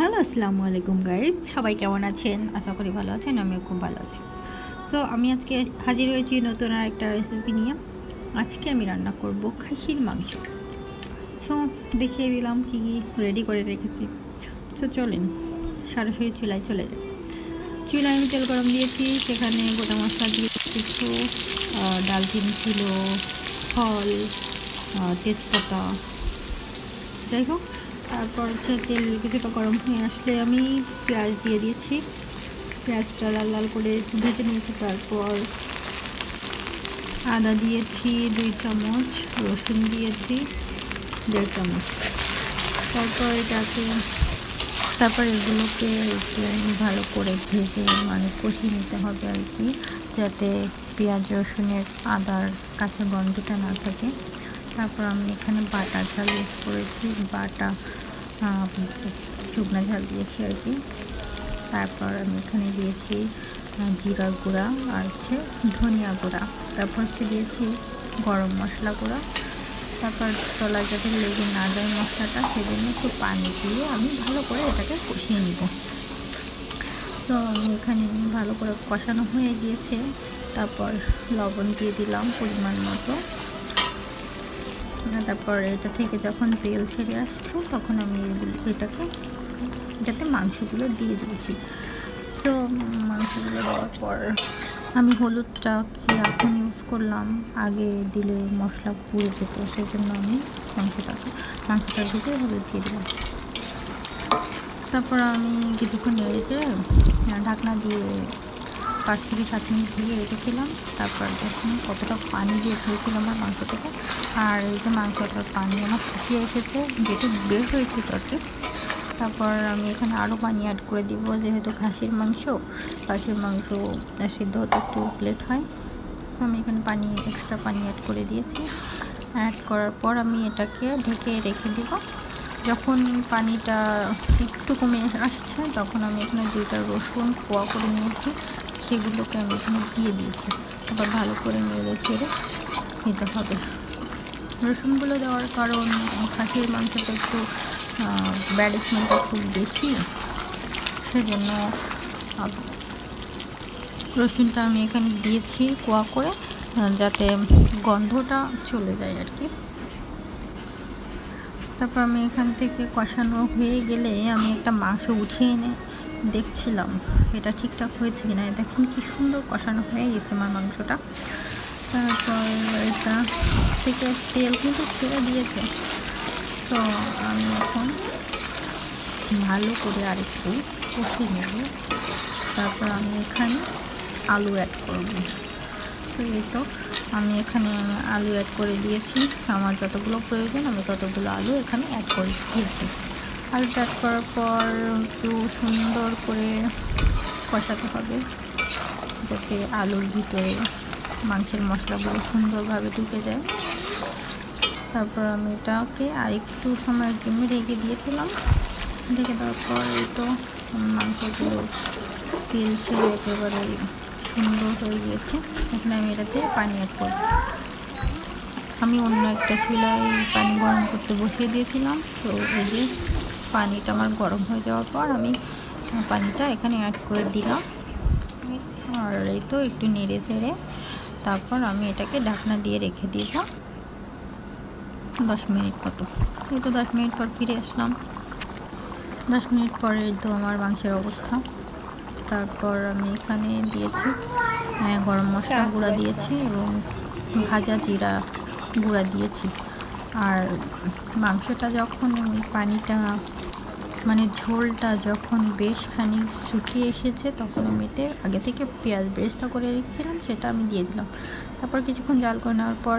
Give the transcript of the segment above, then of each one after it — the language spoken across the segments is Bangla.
হ্যালো, আসসালামু আলাইকুম গাইজ সবাই কেমন আছেন? আশা করি ভালো আছেন, আমিও খুব ভালো আছি। সো আমি আজকে হাজির হয়েছি নতুন আর একটা রেসিপি নিয়ে। আজকে আমি রান্না করব খাসির মাংস। সো দেখিয়ে দিলাম কী কী রেডি করে রেখেছি। সো চলেন, সরাসরি চুলায় চলে যাই। চুলায় আমি তেল গরম দিয়েছি, সেখানে গোটা মশলা দিয়ে কিছু ডালচিনি ছিল, ফল তেজপাতা। যাই হোক তারপর হচ্ছে তেল কিছুটা গরম হয়ে আসলে আমি পেঁয়াজ দিয়ে দিয়েছি। পেঁয়াজটা লাল লাল করে ভেজে নিয়েছি, তারপর আদা দিয়েছি দুই চামচ, রসুন দিয়েছি দেড় চামচ। তারপর এটাকে, তারপর এগুলোকে ভালো করে ভেজে মানে কষিয়ে নিতে হবে আর কি, যাতে পেঁয়াজ, রসুনের আদার কাঁচা গন্ধটা না থাকে। তারপর আমি এখানে বাটা ঝাল ইউজ করেছি। বাটা শুকনো ঝাল দিয়েছি আর কি। তারপর আমি এখানে দিয়েছি জিরা গুঁড়া আর হচ্ছে ধনিয়া গুঁড়া। তারপর হচ্ছে দিয়েছি গরম মশলা গুঁড়া। তারপর তলা যাতে লেগে না যায় মশলাটা, সেজন্য একটু পানি দিয়ে আমি ভালো করে এটাকে কষিয়ে নিব। তো আমি এখানে ভালো করে কষানো হয়ে গিয়েছে। তারপর লবণ দিয়ে দিলাম পরিমাণ মতো। আর তারপর এটা থেকে যখন তেল ছেড়ে আসছে, তখন আমি এটাকে, এটাতে মাংসগুলো দিয়ে দিয়েছি। সো মাংসগুলো দেওয়ার পর আমি হলুদটা কি এখন ইউজ করলাম? আগে দিলে মশলা পুড়ে যেত সেই জন্য আমি মাংসটাকে মাংসটা ঢুকে হলুদ দিয়ে দিলাম। তারপর আমি কিছুক্ষণ নেড়েছে ঢাকনা দিয়ে পাঁচ থেকে সাত মিনিট দিয়ে রেখেছিলাম। তারপর দেখুন কতটা পানি দিয়ে খেয়েছিলাম আমার মাংস থেকে। আর এই যে মাংসটার পানি আমার শুকিয়ে এসেছে যেটা বের হয়েছে তরকে তারপর আমি এখানে আরও পানি অ্যাড করে দিব, যেহেতু খাসির মাংস। খাসির মাংস সিদ্ধ হতে একটু লেট হয়। সো আমি এখানে পানি এক্সট্রা পানি অ্যাড করে দিয়েছি। অ্যাড করার পর আমি এটাকে ঢেকে রেখে দিব। যখন পানিটা একটু কমে আসছে, তখন আমি এখানে দুইটা রসুন কোয়া করে নিয়েছি। সেগুলোকে আমি এখানে দিয়ে দিয়েছি। আবার ভালো করে নেড়ে চেড়ে নিতে হবে। রসুনগুলো দেওয়ার কারণ খাসির মাংসটা একটু ব্যাড স্মেলটা খুব বেশি, সেজন্য রসুনটা আমি এখানে দিয়েছি কোয়া করে যাতে গন্ধটা চলে যায় আর কি। তারপর আমি এখান থেকে কষানো হয়ে গেলে আমি একটা মাংস উঠিয়ে এনে দেখছিলাম, এটা ঠিকঠাক হয়েছে কিনা? দেখেন কি সুন্দর কষানো হয়ে গেছে আমার মাংসটা। তারপর এটা থেকে তেল কিন্তু ছেড়ে দিয়েছে। সো আমি এখন ভালো করে আরেকটু কষিয়ে নেব। তারপর আমি এখানে আলু অ্যাড করব। সো এই তো আমি এখানে আলু অ্যাড করে দিয়েছি। আমার যতগুলো প্রয়োজন, আমি ততগুলো আলু এখানে অ্যাড করে দিয়েছি। আলুটা অ্যাড করার পর একটু সুন্দর করে কষাতে হবে, যাতে আলুর ভিতরে মাংসের মশলাগুলো সুন্দরভাবে ঢুকে যায়। তারপর আমি এটাকে আরেকটু সময়ের জন্য রেখে দিয়েছিলাম। ঢেকে দেওয়ার পর এই তো মাংসগুলো তেল ছেড়ে একেবারে সুন্দর হয়ে গিয়েছে। এখানে আমি এটাতে পানি অ্যাড করব। আমি অন্য একটা চুলায় পানি গরম করতে বসিয়ে দিয়েছিলাম। তো এই যে পানিটা আমার গরম হয়ে যাওয়ার পর আমি পানিটা এখানে অ্যাড করে দিলাম। আর এই তো একটু নেড়ে চেড়ে তারপর আমি এটাকে ঢাকনা দিয়ে রেখে দিব দশ মিনিট মতো। এই তো দশ মিনিট পর ফিরে আসলাম। দশ মিনিট পরে তো আমার মাংসের অবস্থা। তারপর আমি এখানে দিয়েছি হ্যাঁ, গরম মশলা গুঁড়া দিয়েছি এবং ভাজা জিরা গুঁড়া দিয়েছি। আর মাংসটা যখন পানিটা মানে ঝোলটা যখন বেশ খানিক শুকিয়ে এসেছে, তখন আমি এতে আগে থেকে পেঁয়াজ বেরেস্তা করে রেখেছিলাম, সেটা আমি দিয়ে দিলাম। তারপর কিছুক্ষণ জাল করে নেওয়ার পর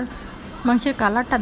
মাংসের কালারটা